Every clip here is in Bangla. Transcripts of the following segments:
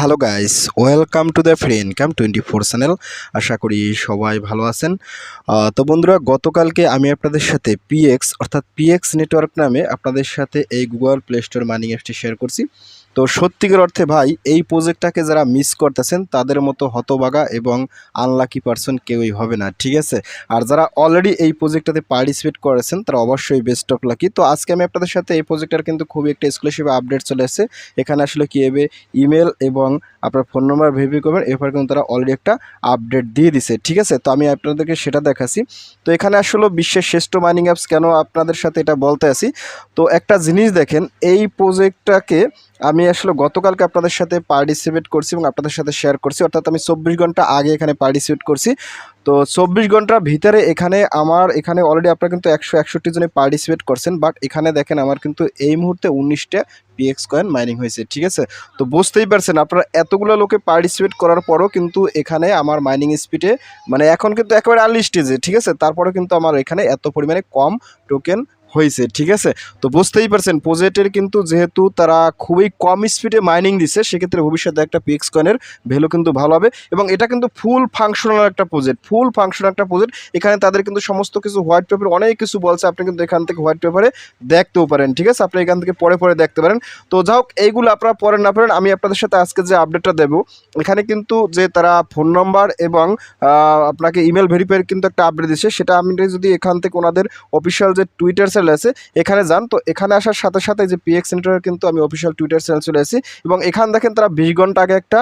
Hello guys, welcome to the free income twenty four channel. আশা করি সবাই ভালো আছেন। তো বন্ধুরা, গতকালকে আমি আপনাদের সাথে পিএক্স অর্থাৎ পিএক্স নেটওয়ার্ক নামে আপনাদের সাথে এই গুগল প্লে স্টোর মানি অ্যাপটি শেয়ার করছি। তো সত্যিকার অর্থে ভাই, এই প্রজেক্টটাকে যারা মিস করতেছেন, তাদের মতো হতবাগা এবং আনলাকি পারসন কেউই হবে না, ঠিক আছে? আর যারা অলরেডি এই প্রজেক্টটাতে পার্টিসিপেট করেছেন, তারা অবশ্যই বেস্ট অফ লাকি তো আজকে আমি আপনাদের সাথে এই প্রজেক্টটার কিন্তু খুবই একটা এক্সক্লুসিভ আপডেট চলে এসেছে। এখানে আসলে কী কীভাবে ইমেল এবং আপনার ফোন নাম্বার ভেরিফাই করবেন, এরপর কিন্তু তারা অলরেডি একটা আপডেট দিয়ে দিছে, ঠিক আছে? তো আমি আপনাদেরকে সেটা দেখাচ্ছি। তো এখানে আসলে বিশ্বের শ্রেষ্ঠ মাইনিং অ্যাপস কেন আপনাদের সাথে এটা বলতে আসি? তো একটা জিনিস দেখেন, এই প্রজেক্টটাকে আমি আসলে গতকালকে আপনাদের সাথে পার্টিসিপেট করছি এবং আপনাদের সাথে শেয়ার করছি। অর্থাৎ আমি চব্বিশ ঘণ্টা আগে এখানে পার্টিসিপেট করছি। তো চব্বিশ ঘণ্টার ভিতরে এখানে আমার, এখানে অলরেডি আপনারা কিন্তু একশো একষট্টি জনে পার্টিসিপেট করছেন। বাট এখানে দেখেন আমার কিন্তু এই মুহূর্তে উনিশটা পিএক্স কয়েন মাইনিং হয়েছে, ঠিক আছে? তো বুঝতেই পারছেন আপনারা এতগুলো লোকে পার্টিসিপেট করার পরও কিন্তু এখানে আমার মাইনিং স্পিডে মানে এখন কিন্তু একেবারে আর্লি স্টেজে ঠিক আছে? তারপরে কিন্তু আমার এখানে এত পরিমাণে কম টোকেন হয়েছে, ঠিক আছে? তো বুঝতেই পারছেন প্রজেক্টের কিন্তু যেহেতু তারা খুবই কম স্পিডে মাইনিং দিচ্ছে, সেক্ষেত্রে ভবিষ্যতে একটা পিএক্স কয়েনের ভ্যালু কিন্তু ভালো হবে এবং এটা কিন্তু ফুল ফাংশনাল একটা প্রজেক্ট ফুল ফাংশনাল একটা প্রজেক্ট এখানে তাদের কিন্তু সমস্ত কিছু হোয়াইট পেপার অনেক কিছু বলছে, আপনি কিন্তু এখান থেকে হোয়াইট পেপারে দেখতেও পারেন, ঠিক আছে? আপনি এখান থেকে পরে পরে দেখতে পারেন। তো যা হোক, এইগুলো আপনারা পরে না পড়েন, আমি আপনাদের সাথে আজকে যে আপডেটটা দেবো, এখানে কিন্তু যে তারা ফোন নম্বর এবং আপনাকে ইমেল ভেরিফাইয়ের কিন্তু একটা আপডেট দিচ্ছে, সেটা আমি যদি এখান থেকে ওনাদের অফিসিয়াল যে টুইটার চ্যানেল আছে, এখানে যান। তো এখানে আসার সাথে সাথে যে পিএক্স সেন্টারের কিন্তু আমি অফিসিয়াল টুইটার চ্যানেল চলে আসি এবং এখান দেখেন তারা বিশ ঘণ্টা আগে একটা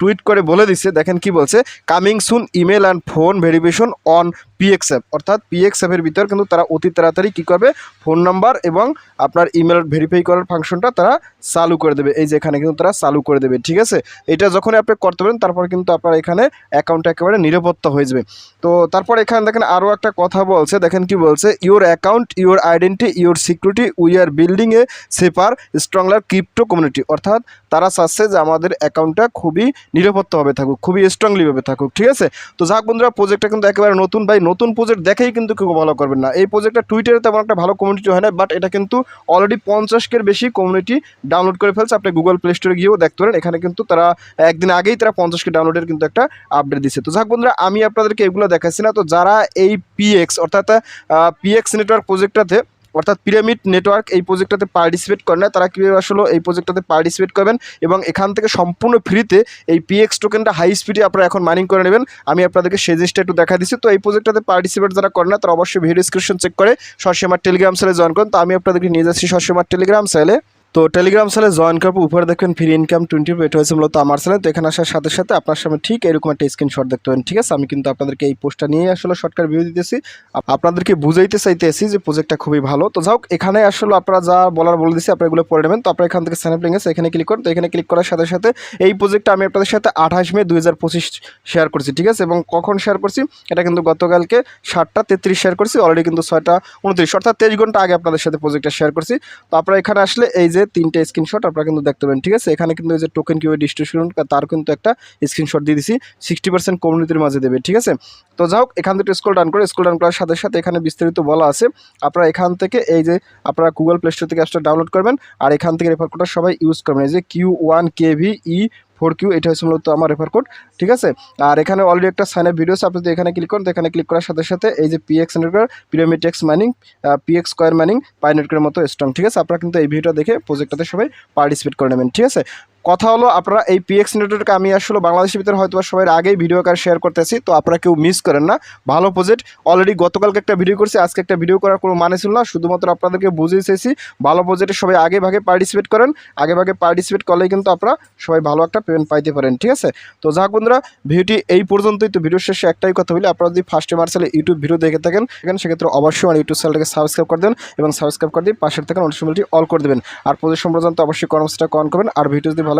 টুইট করে বলে দিছে। দেখেন কি বলছে? Coming soon email and phone verification on PX app অর্থাৎ পিএক্স অ্যাপের ভিতর কিন্তু তারা অতি তাড়াতাড়ি কী করবে? ফোন নাম্বার এবং আপনার ইমেল ভেরিফাই করার ফাংশনটা তারা চালু করে দেবে। এই যে এখানে কিন্তু তারা চালু করে দেবে, ঠিক আছে? এটা যখনই আপনি করতে পারেন, তারপর কিন্তু আপনার এখানে অ্যাকাউন্টটা একেবারে নিরাপত্তা হয়ে যাবে। তো তারপর এখানে দেখেন আরও একটা কথা বলছে, দেখেন কি বলছে? Your account your identity your security we are building a safer stronger crypto community অর্থাৎ তারা চাচ্ছে যে আমাদের অ্যাকাউন্টটা খুবই নিরাপত্তাভাবে থাকুক, খুবই স্ট্রংলিভাবে থাকুক, ঠিক আছে? তো যাক বন্ধুরা প্রজেক্টটা কিন্তু একেবারে নতুন ভাই নতুন প্রজেক্ট দেখেই কিন্তু কেউ ভালো করবেন না। এই প্রজেক্টটা টুইটারে তেমন একটা ভালো কমিউনিটি হয় না বাট এটা কিন্তু অলরেডি পঞ্চাশকের বেশি কমিউনিটি ডাউনলোড করে ফেলছে। আপনি গুগল প্লে স্টোরে গিয়েও দেখতে পারেন। এখানে কিন্তু তারা, একদিন আগেই তারা পঞ্চাশকে ডাউনলোডের কিন্তু একটা আপডেট দিচ্ছে তো যাক বন্ধুরা, আমি আপনাদেরকে এগুলো দেখাচ্ছি না। তো যারা এই পিএক্স অর্থাৎ পিএক্স নেটওয়ার্ক প্রজেক্টটাতে অর্থাৎ পিরামিড নেটওয়ার্ক এই প্রজেক্টটাতে পার্টিসিপেট করে না, তারা কীভাবে আসলে এই প্রজেক্টটাতে পার্টিসিপেট করবেন এবং এখান থেকে সম্পূর্ণ ফ্রিতে এই পিএক্স টোকেনটা হাই স্পিডে আপনারা এখন মাইনিং করে নেবেন। আমি আপনাদেরকে সেই জিনিসটা একটু দেখা দিচ্ছি। তো এই প্রজেক্টটাতে পার্টিসিপেট যারা করে না, তারা অবশ্যই ভিডিও ডিসক্রিপশন চেক করে সরসীমার টেলিগ্রাম সেলে জয়েন করুন। তো আমি আপনাদেরকে নিয়ে যাচ্ছি সরসীমার টেলিগ্রাম সেলে তো টেলিগ্রাম সেলে জয়েন করার পর উপরে দেখবেন ফ্রি ইনকাম টোয়েন্টি এটা হয়েছে মূলত আমার সেলে তো এখানে আসার সাথে সাথে আপনার সামনে ঠিক এরকম একটা স্ক্রিনশট দেখতে পাবেন, ঠিক আছে? আমি কিন্তু আপনাদেরকে এই পোস্টটা নিয়ে আসলে শর্টকাট ভিডিও দিতেছি। আপনাদেরকে বুঝাইতে চাইতেছি যে প্রজেক্টটা খুবই ভালো। তো যাই হোক, এখানে আসলে আপনারা যা বলার বলে দিচ্ছি আপনারা এগুলো পড়ে নেবেন। তো আপনারা এখান থেকে স্যানেপ লিঙ্ক আছে এখানে ক্লিক করুন। তো এখানে ক্লিক করার সাথে সাথে এই প্রজেক্টটা আমি আপনাদের সাথে আঠাশ মে দুই হাজার পঁচিশ শেয়ার করছি, ঠিক আছে? এবং কখন শেয়ার করছি? এটা কিন্তু গতকালকে সাতটা তেত্রিশ শেয়ার করছি। অলরেডি কিন্তু ছয়টা উনত্রিশ, অর্থাৎ তেইশ ঘণ্টা আগে আপনাদের সাথে প্রজেক্টটা শেয়ার করছি। তো আপনারা এখানে আসলে এই যে তিনটে স্ক্রিনশট আপনারা কিন্তু দেখতে পাবেন, ঠিক আছে? এখানে কিন্তু যে টোকেন কীভাবে ডিস্ট্রিবিউশন তার কিন্তু একটা স্ক্রিনশট দিয়ে দিছি সিক্সটি পার্সেন্ট কমিউনিটির মাঝে দেবে, ঠিক আছে? তো যাই হোক, এখান থেকে স্কুল ডান করে স্কুল ডান করার সাথে সাথে এখানে বিস্তারিত বলা আছে, আপনারা এখান থেকে এই যে আপনারা গুগল প্লে স্টোর থেকে অ্যাপসটা ডাউনলোড করবেন, আর এখান থেকে রেফার কোডটা সবাই ইউজ করবেন, এই যে Q one K V E four Q, এটা হচ্ছে মূলত আমার রেফার কোড ঠিক আছে? আর এখানে অলরেডি একটা সাইন আপ ভিডিও আছে, আপনি যদি এখানে ক্লিক করেন এখানে ক্লিক করার সাথে সাথে এই যে PX network pyramid X mining PX square mining pi নেটওয়ার্কের মতো স্ট্রং ঠিক আছে? আপনারা কিন্তু এই ভিডিওটা দেখে প্রজেক্টটাতে সবাই পার্টিসিপেট করে নেবেন, ঠিক আছে? কথা হলো, আপনারা এই পিএক্স নেটওয়ার্ক আমি আসলে বাংলাদেশের ভিতরে হয়তো সবাই আগেই ভিডিও আকার শেয়ার করতেছি, তো আপনারা কেউ মিস করেন না। ভালো প্রজেক্ট অলরেডি গতকালকে একটা ভিডিও করছি, আজকে একটা ভিডিও করার কোনো মানে ছিল না। শুধুমাত্র আপনাদেরকে বুঝিয়ে ভালো প্রজেক্টে সবাই আগে ভাগে পার্টিসিপেট করেন। আগে ভাগে পার্টিসিপেট করলেই কিন্তু আপনারা সবাই ভালো একটা পেমেন্ট পাইতে পারেন, ঠিক আছে? তো যাক বন্ধুরা, ভিডিওটি এই পর্যন্তই। তো ভিডিও শেষে একটাই কথা বলি, আপনারা যদি ফার্স্ট মার্সেলে ইউটিউব ভিডিও দেখে থাকেন সেখানে সেক্ষেত্রে অবশ্যই আমার ইউটিউব চ্যানেলটাকে সাবস্ক্রাইব করে দেবেন এবং সাবস্ক্রাইব করে দিয়ে পাশের থেকে নোটিফিকেশনটি অল করে দেবেন। আর প্রজেক্ট সম্পর্কে অবশ্যই কর্মসূচিটা কন করবেন। আর ভিডিও যদি ভালো